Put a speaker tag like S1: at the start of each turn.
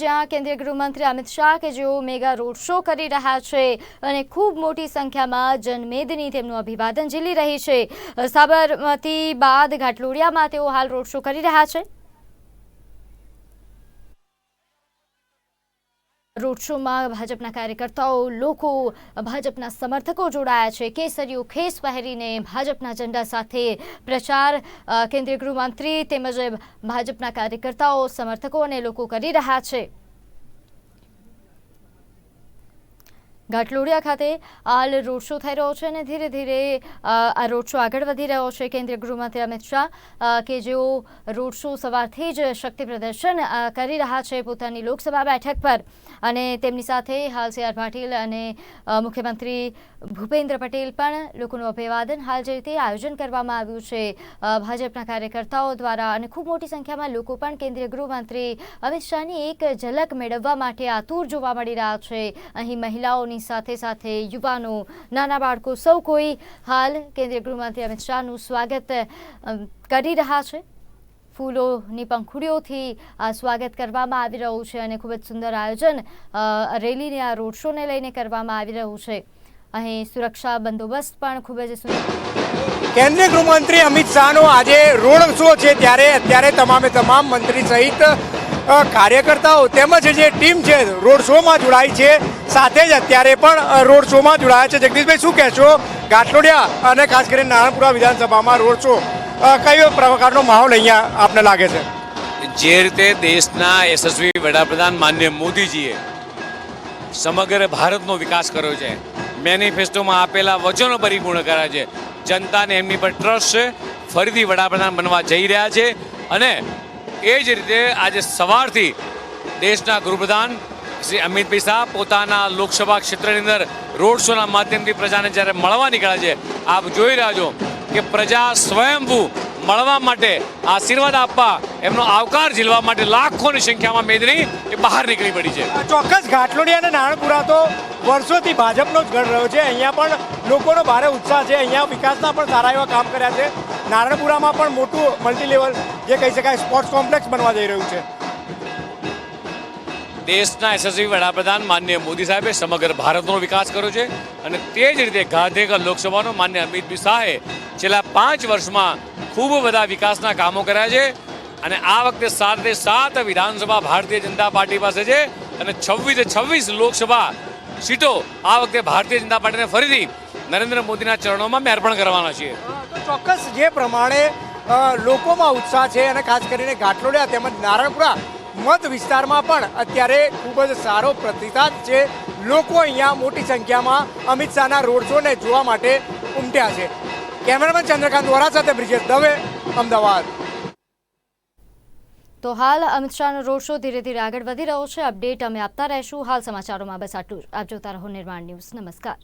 S1: જ્યાં કેન્દ્રીય ગૃહમંત્રી અમિત શાહ કે જેઓ મેગા રોડ શો કરી રહ્યા છે અને ખૂબ મોટી સંખ્યામાં જનમેદની તેમનું અભિવાદન ઝીલી રહી છે. સાબરમતી બાદ ઘાટલોડિયામાં તેઓ હાલ રોડ શો કરી રહ્યા છે. રોડ શોમાં ભાજપના કાર્યકર્તાઓ, લોકો, ભાજપના સમર્થકો જોડાયા છે. કેસરીઓ ખેસ પહેરીને ભાજપના ઝંડા સાથે પ્રચાર કેન્દ્રીય ગૃહમંત્રી તેમજ ભાજપના કાર્યકર્તાઓ, સમર્થકો અને લોકો કરી રહ્યા છે. ઘાટલોડિયા ખાતે હાલ રોડ શો થઈ રહ્યો છે અને ધીરે ધીરે આ રોડ શો આગળ વધી રહ્યો છે. કેન્દ્રીય ગૃહમંત્રી અમિત શાહ કે જેઓ રોડ શો સવારથી જ શક્તિ પ્રદર્શન કરી રહ્યા છે પોતાની લોકસભા બેઠક પર. અને તેમની સાથે હાલ સી પાટીલ અને મુખ્યમંત્રી ભૂપેન્દ્ર પટેલ પણ લોકોનું અભિવાદન હાલ જે રીતે આયોજન કરવામાં આવ્યું છે. ભાજપના કાર્યકર્તાઓ દ્વારા અને ખૂબ મોટી સંખ્યામાં લોકો પણ કેન્દ્રીય ગૃહમંત્રી અમિત શાહની એક ઝલક મેળવવા માટે આતુર જોવા મળી રહ્યા છે. અહીં મહિલાઓની સાથે સાથે યુવાનો, નાના બાળકો, સૌ કોઈ હાલ કેન્દ્રીય ગૃહમંત્રી અમિત શાહનું સ્વાગત કરી રહ્યા છે. ફૂલોની પંખુડીઓથી આ સ્વાગત કરવામાં આવી રહ્યું છે અને ખૂબ જ સુંદર આયોજન રેલીને, આ રોડ શોને લઈને કરવામાં આવી રહ્યું છે. અહીં સુરક્ષા બંદોબસ્ત પણ ખૂબ જ સુંદર
S2: કેન્દ્રીય ગૃહમંત્રી અમિત શાહનો આજે રોડ શો છે ત્યારે અત્યારે તમામે તમામ મંત્રી સહિત કાર્યકર્તાઓ તેમજ જે ટીમ છે, રોડ શોમાં જોડાય છે. સાથે જ અત્યારે પણ રોડ શોમાં જોડાયા છે. જગદીશભાઈ, શું કહેશો? ગાંઠલોડિયા અને ખાસ કરીને નારણપુરા વિધાનસભામાં રોડ શો કયો પ્રકારનો માહોલ અહીંયા આપને લાગે છે?
S3: જે રીતે દેશના યશસ્વી વડાપ્રધાન માન્ય મોદીજીએ સમગ્ર ભારતનો વિકાસ કર્યો છે, મેનિફેસ્ટોમાં આપેલા વચનો પરિપૂર્ણ કર્યા છે. જનતાને એમની પર ટ્રસ્ટ છે. ફરીથી વડાપ્રધાન બનવા જઈ રહ્યા છે અને એ જ રીતે આજે સવારથી દેશના ગૃહપ્રધાન શ્રી અમિતભાઈ શાહ પોતાના લોકસભા ક્ષેત્રની અંદર રોડ શોના માધ્યમથી પ્રજાને જ્યારે મળવા નીકળ્યા છે, આપ જોઈ રહ્યા છો કે પ્રજા સ્વયંભૂ મળવા માટે આશીર્વાદ આપવા, એમનો આવકાર ઝીલવા માટે લાખોની સંખ્યામાં મેદની એ બહાર નીકળી પડી છે.
S2: ચોક્કસ ઘાટલોડિયા અને નારણપુરા તો વર્ષોથી ભાજપનો જ ગઢ રહ્યો છે. અહીંયા પણ લોકોનો ભારે ઉત્સાહ છે. અહીંયા વિકાસના પણ સારા એવા કામ કર્યા છે. નારણપુરામાં પણ મોટું મલ્ટી લેવલ જે કહી શકાય સ્પોર્ટ્સ કોમ્પ્લેક્સ બનવા જઈ રહ્યું છે.
S3: દેશના યશસ્વી વડાપ્રધાન માન્ય મોદી સાહેબે સમગ્ર ભારતનો વિકાસ કર્યો છે અને તે જ રીતે ગાંધીનગર લોકસભાનો માન્ય અમિત શાહે છેલ્લા પાંચ વર્ષમાં ખૂબ બધા વિકાસના કામો કર્યા છે અને આ વખતે સાતે સાત વિધાનસભા ભારતીય જનતા પાર્ટી પાસે છે અને છવ્વીસે છવ્વીસ લોકસભા સીટો આ વખતે ભારતીય જનતા પાર્ટીને ફરીથી નરેન્દ્ર મોદીના ચરણોમાં મેં અર્પણ કરવાના છીએ.
S2: ચોક્કસ જે પ્રમાણે લોકોમાં ઉત્સાહ છે અને ખાસ કરીને ઘાટલોડિયા તેમજ નારણપુરા મત વિસ્તારમાં પણ અત્યારે ખૂબ જ સારો પ્રતિસાદ છે. લોકો અહીંયા મોટી સંખ્યામાં અમિત શાહના રોડ શોને જોવા માટે ઉમટ્યા છે. કેમેરામેન ચંદ્રકાંત વોરા સાથે બ્રિજેશ દવે, અમદાવાદ.
S1: તો હાલ અમિત શાહનો રોડ શો ધીરે ધીરે આગળ વધી રહ્યો છે. અપડેટ અમે આપતા રહીશું. હાલ સમાચારોમાં બસ આટલું આપ જોતા રહો નિર્માણ ન્યૂઝ. નમસ્કાર.